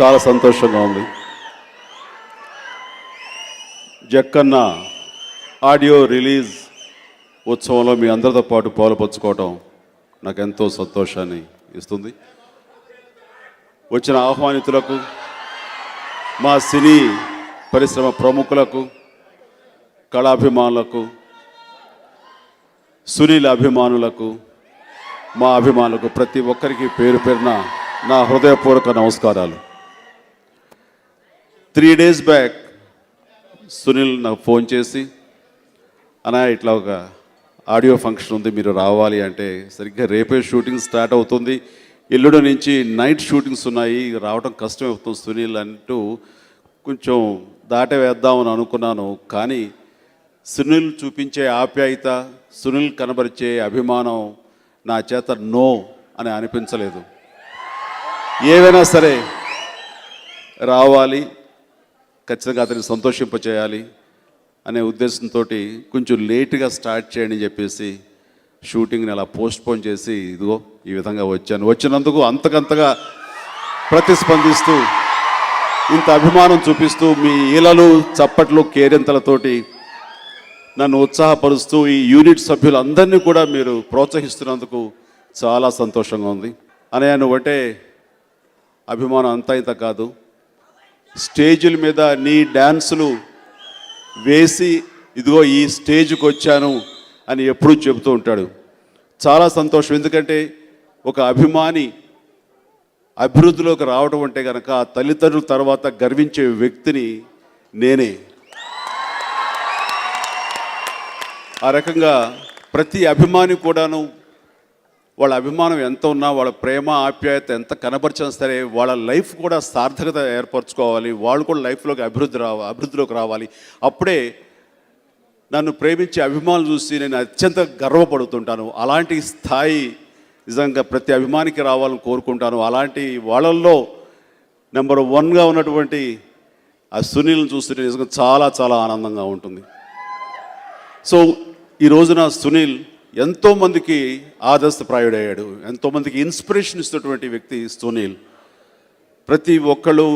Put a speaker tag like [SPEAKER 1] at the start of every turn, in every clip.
[SPEAKER 1] చాలా సంతోషంగా ఉంది. జక్కన్న ఆడియో రిలీజ్ ఉత్సవంలో మీ అందరితో పాటు పాలుపంచుకోవటం నాకు ఎంతో సంతోషాన్ని ఇస్తుంది. వచ్చిన ఆహ్వానితులకు మా సినీ పరిశ్రమ ప్రముఖులకు కళాభిమానులకు సునీల అభిమానులకు మా అభిమానులకు ప్రతి ఒక్కరికి పేరు పేరున నా హృదయపూర్వక నమస్కారాలు. త్రీ డేస్ బ్యాక్ సునీల్ నాకు ఫోన్ చేసి అనా ఇట్లా ఒక ఆడియో ఫంక్షన్ ఉంది మీరు రావాలి అంటే సరిగ్గా రేపే షూటింగ్ స్టార్ట్ అవుతుంది. ఎల్లుండి నుంచి నైట్ షూటింగ్స్ ఉన్నాయి రావడం కష్టం అవుతుంది సునీల్ అంటూ కొంచెం దాట వేద్దామని అనుకున్నాను. కానీ సునీల్ చూపించే ఆప్యాయత సునీల్ కనబరిచే అభిమానం నా చేత నో అని అనిపించలేదు. ఏవైనా సరే రావాలి ఖచ్చితంగా అతన్ని సంతోషింపచేయాలి అనే ఉద్దేశంతో కొంచెం లేటుగా స్టార్ట్ చేయండి అని చెప్పేసి షూటింగ్ని అలా పోస్ట్పోన్ చేసి ఇదిగో ఈ విధంగా వచ్చాను. వచ్చినందుకు అంతకంతగా ప్రతిస్పందిస్తూ ఇంత అభిమానం చూపిస్తూ మీ ఈలలు చప్పట్లు కేరింతలతోటి నన్ను ఉత్సాహపరుస్తూ ఈ యూనిట్ సభ్యులందరినీ కూడా మీరు ప్రోత్సహిస్తున్నందుకు చాలా సంతోషంగా ఉంది. అనే నువ్వంటే అభిమానం అంతా ఇంత కాదు. స్టేజీల మీద నీ డ్యాన్సులు వేసి ఇదిగో ఈ స్టేజ్కి వచ్చాను అని ఎప్పుడూ చెబుతూ ఉంటాడు. చాలా సంతోషం. ఎందుకంటే ఒక అభిమాని అభివృద్ధిలోకి రావడం అంటే కనుక ఆ తల్లిదండ్రుల తర్వాత గర్వించే వ్యక్తిని నేనే. ఆ రకంగా ప్రతి అభిమాని కూడాను వాళ్ళ అభిమానం ఎంత ఉన్నా వాళ్ళ ప్రేమ ఆప్యాయత ఎంత కనపరిచినా సరే వాళ్ళ లైఫ్ కూడా సార్థకత ఏర్పరచుకోవాలి. వాళ్ళు కూడా లైఫ్లోకి అభివృద్ధి రావ అభివృద్ధిలోకి రావాలి. అప్పుడే నన్ను ప్రేమించే అభిమానులు చూసి నేను అత్యంత గర్వపడుతుంటాను. అలాంటి స్థాయి నిజంగా ప్రతి అభిమానికి రావాలని కోరుకుంటాను. అలాంటి వాళ్ళల్లో నెంబర్ వన్గా ఉన్నటువంటి ఆ సునీల్ని చూస్తుంటే నిజంగా చాలా చాలా ఆనందంగా ఉంటుంది. సో ఈ రోజున సునీల్ ఎంతోమందికి ఆదర్శప్రాయుడయ్యాడు ఎంతోమందికి ఇన్స్పిరేషన్ ఇస్తున్నటువంటి వ్యక్తి సునీల్. ప్రతి ఒక్కళ్ళు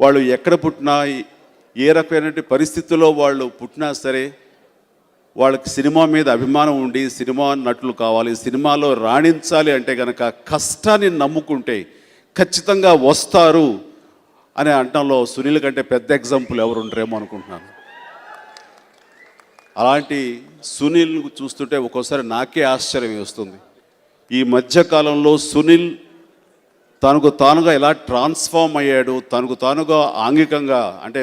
[SPEAKER 1] వాళ్ళు ఎక్కడ పుట్టినా ఏ రకమైనటువంటి పరిస్థితుల్లో వాళ్ళు పుట్టినా సరే వాళ్ళకి సినిమా మీద అభిమానం ఉండి సినిమా నటులు కావాలి సినిమాలో రాణించాలి అంటే కనుక కష్టాన్ని నమ్ముకుంటే ఖచ్చితంగా వస్తారు అనే అంటంలో సునీల్ కంటే పెద్ద ఎగ్జాంపుల్ ఎవరు ఉండరేమో అనుకుంటున్నాను. అలాంటి సునీల్ చూస్తుంటే ఒక్కోసారి నాకే ఆశ్చర్యం వేస్తుంది. ఈ మధ్యకాలంలో సునీల్ తనకు తానుగా ఎలా ట్రాన్స్ఫార్మ్ అయ్యాడు తనకు తానుగా ఆంగికంగా అంటే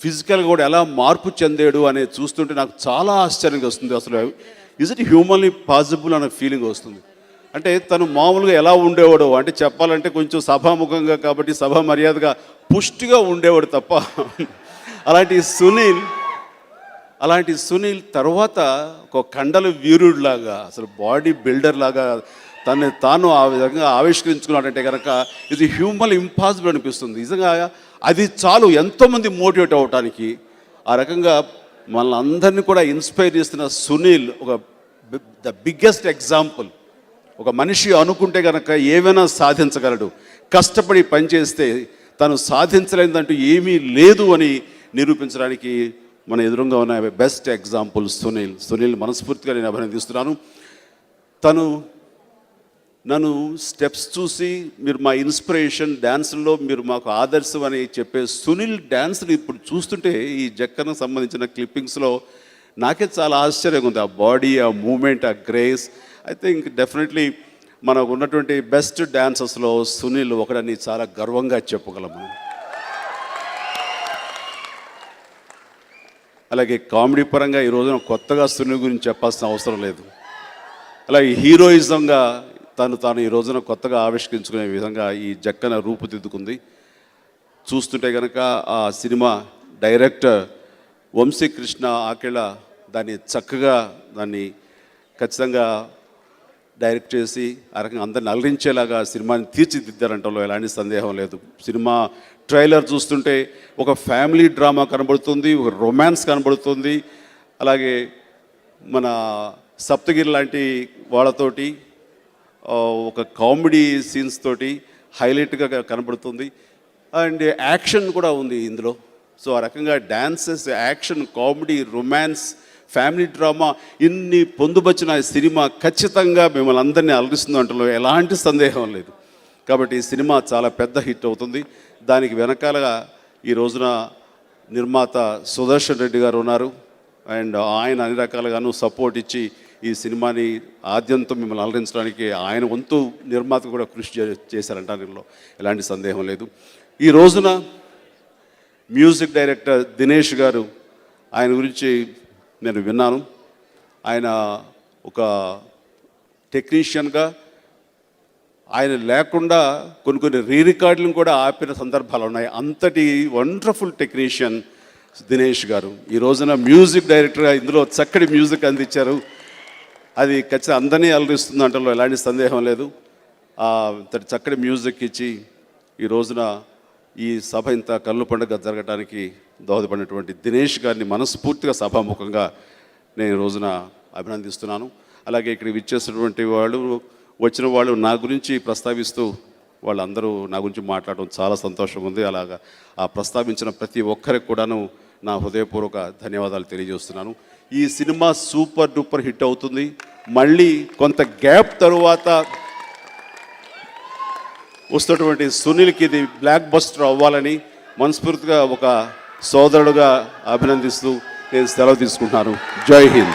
[SPEAKER 1] ఫిజికల్గా కూడా ఎలా మార్పు చెందాడు అనేది చూస్తుంటే నాకు చాలా ఆశ్చర్యంగా వస్తుంది. అసలు ఇజ్ ఇట్ హ్యూమన్లీ పాసిబుల్ అనే ఫీలింగ్ వస్తుంది. అంటే తను మామూలుగా ఎలా ఉండేవాడు అంటే చెప్పాలంటే కొంచెం సభాముఖంగా కాబట్టి సభా మర్యాదగా పుష్టిగా ఉండేవాడు తప్ప. అలాంటి సునీల్ అలాంటి సునీల్ తర్వాత ఒక కండల వీరుడిలాగా అసలు బాడీ బిల్డర్ లాగా తను తాను ఆ విధంగా ఆవిష్కరించుకున్నాడంటే కనుక ఇది హ్యూమన్ ఇంపాసిబుల్ అనిపిస్తుంది. నిజంగా అది చాలు ఎంతోమంది మోటివేట్ అవ్వటానికి ఆ రకంగా మనల్ని అందరినీ కూడా ఇన్స్పైర్ చేస్తున్న సునీల్ ఒక ద బిగ్గెస్ట్ ఎగ్జాంపుల్. ఒక మనిషి అనుకుంటే కనుక ఏమైనా సాధించగలడు. కష్టపడి పనిచేస్తే తను సాధించలేదంటూ ఏమీ లేదు అని నిరూపించడానికి మన ఎదురుగా ఉన్న బెస్ట్ ఎగ్జాంపుల్ సునీల్. సునీల్ మనస్ఫూర్తిగా నేను అభినందిస్తున్నాను. తను నన్ను స్టెప్స్ చూసి మీరు మా ఇన్స్పిరేషన్ డ్యాన్స్లో మీరు మాకు ఆదర్శం అని చెప్పే సునీల్ డ్యాన్స్ని ఇప్పుడు చూస్తుంటే ఈ జక్కనకు సంబంధించిన క్లిప్పింగ్స్లో నాకే చాలా ఆశ్చర్యంగా ఉంది. ఆ బాడీ ఆ మూమెంట్ ఆ గ్రేస్ ఐ థింక్ డెఫినెట్లీ మనకు ఉన్నటువంటి బెస్ట్ డ్యాన్సర్స్లో సునీల్ ఒకడని చాలా గర్వంగా చెప్పగలము అలాగే కామెడీ పరంగా ఈ రోజున కొత్తగా సునీల్ గురించి చెప్పాల్సిన అవసరం లేదు. అలాగే హీరోయిజంగా తను తాను ఈ రోజున కొత్తగా ఆవిష్కరించుకునే విధంగా ఈ జక్కన రూపుదిద్దుకుంది. చూస్తుంటే కనుక ఆ సినిమా డైరెక్టర్ వంశీకృష్ణ ఆకెళ దాన్ని చక్కగా దాన్ని ఖచ్చితంగా డైరెక్ట్ చేసి ఆ రకంగా అందరిని అలరించేలాగా సినిమాని తీర్చిదిద్దారంటలో ఎలాంటి సందేహం లేదు. సినిమా ట్రైలర్ చూస్తుంటే ఒక ఫ్యామిలీ డ్రామా కనబడుతుంది ఒక రొమాన్స్ కనబడుతుంది. అలాగే మన సప్తగిరి లాంటి వాళ్ళతోటి ఒక కామెడీ సీన్స్ తోటి హైలైట్గా కనబడుతుంది. అండ్ యాక్షన్ కూడా ఉంది ఇందులో. సో ఆ రకంగా dances action comedy romance family drama ఇన్ని పొందుపరిచిన సినిమా ఖచ్చితంగా మిమ్మల్ని అందరినీ అలరిస్తుంది అంటలో ఎలాంటి సందేహం లేదు. కాబట్టి ఈ సినిమా చాలా పెద్ద హిట్ అవుతుంది. దానికి వెనకాలగా ఈ రోజున నిర్మాత సుదర్శన్ రెడ్డి గారు ఉన్నారు. అండ్ ఆయన అన్ని రకాలుగాను సపోర్ట్ ఇచ్చి ఈ సినిమాని ఆద్యంతం మిమ్మల్ని అలరించడానికి ఆయన వంతు నిర్మాత కూడా కృషి చే- చేశారంట దీనిలో ఎలాంటి సందేహం లేదు. ఈ రోజున మ్యూజిక్ డైరెక్టర్ దినేష్ గారు ఆయన గురించి నేను విన్నాను. ఆయన ఒక టెక్నీషియన్గా ఆయన లేకుండా కొన్ని కొన్ని రీ రికార్డులను కూడా ఆపిన సందర్భాలు ఉన్నాయి. అంతటి వండర్ఫుల్ టెక్నీషియన్ దినేష్ గారు. ఈ రోజున మ్యూజిక్ డైరెక్టర్గా ఇందులో చక్కటి మ్యూజిక్ అందించారు. అది ఖచ్చితంగా అందరినీ అలరిస్తుంది అంటే ఎలాంటి సందేహం లేదు. ఇంతటి చక్కటి మ్యూజిక్ ఇచ్చి ఈ రోజున ఈ సభ ఇంత కళ్ళు పండుగ జరగడానికి దోహదపడినటువంటి దినేష్ గారిని మనస్ఫూర్తిగా సభాముఖంగా నేను రోజున అభినందిస్తున్నాను. అలాగే ఇక్కడ విచ్చేసినటువంటి వాళ్ళు వచ్చిన వాళ్ళు నా గురించి ప్రస్తావిస్తూ వాళ్ళందరూ నా గురించి మాట్లాడడం చాలా సంతోషం ఉంది అలాగా ఆ ప్రస్తావించిన ప్రతి ఒక్కరికి కూడాను నా హృదయపూర్వక ధన్యవాదాలు తెలియజేస్తున్నాను. ఈ సినిమా సూపర్ డూపర్ హిట్ అవుతుంది. మళ్ళీ కొంత గ్యాప్ తరువాత వస్తున్నటువంటి సునీల్కి ఇది బ్లాక్ బస్టర్ అవ్వాలని మనస్ఫూర్తిగా ఒక సోదరుడుగా అభినందిస్తూ నేను సెలవు తీసుకుంటున్నాను. జై హింద్.